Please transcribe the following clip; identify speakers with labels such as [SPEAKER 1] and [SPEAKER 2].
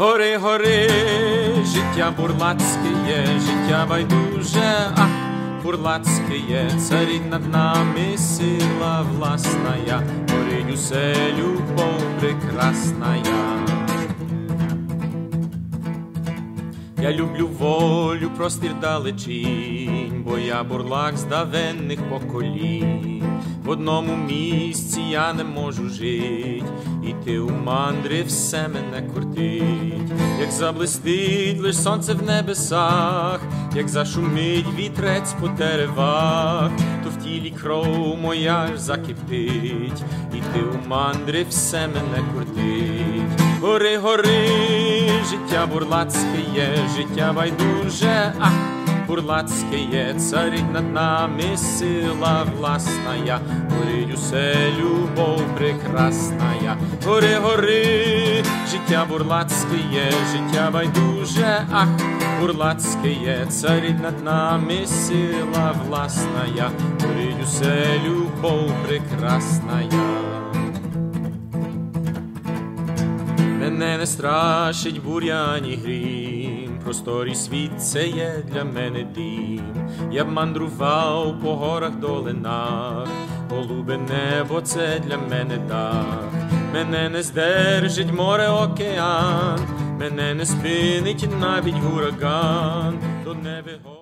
[SPEAKER 1] Гори, гори, життя бурлацьке є, життя байдуже, ах, бурлацьке є, царить над нами сила власная, горить усе любов прекрасная. Я люблю волю, простір далечінь, бо я бурлак з давенних поколінь. В одному місці я не можу жить, і ти у мандри все мене куртить, як заблистить лиш сонце в небесах, як зашумить вітрець по деревах, то в тілі кров моя ж закипить, і ти у мандри все мене куртить. Гори, гори, життя бурлацьке є, життя байдуже, ах, бурлацьке є, царить над нами сила власная, горить усе любов прекрасная. Гори, гори, життя бурлацьке життя байдуже, ах, бурлацьке є, царить над нами сила власная, горить усе любов прекрасная. Мене не страшить бур'яні грім, просторий світ це є для мене дім. Я б мандрував по горах долинах, голубе небо це для мене дах. Мене не здержить море океан, мене не спинить навіть ураган, до неби.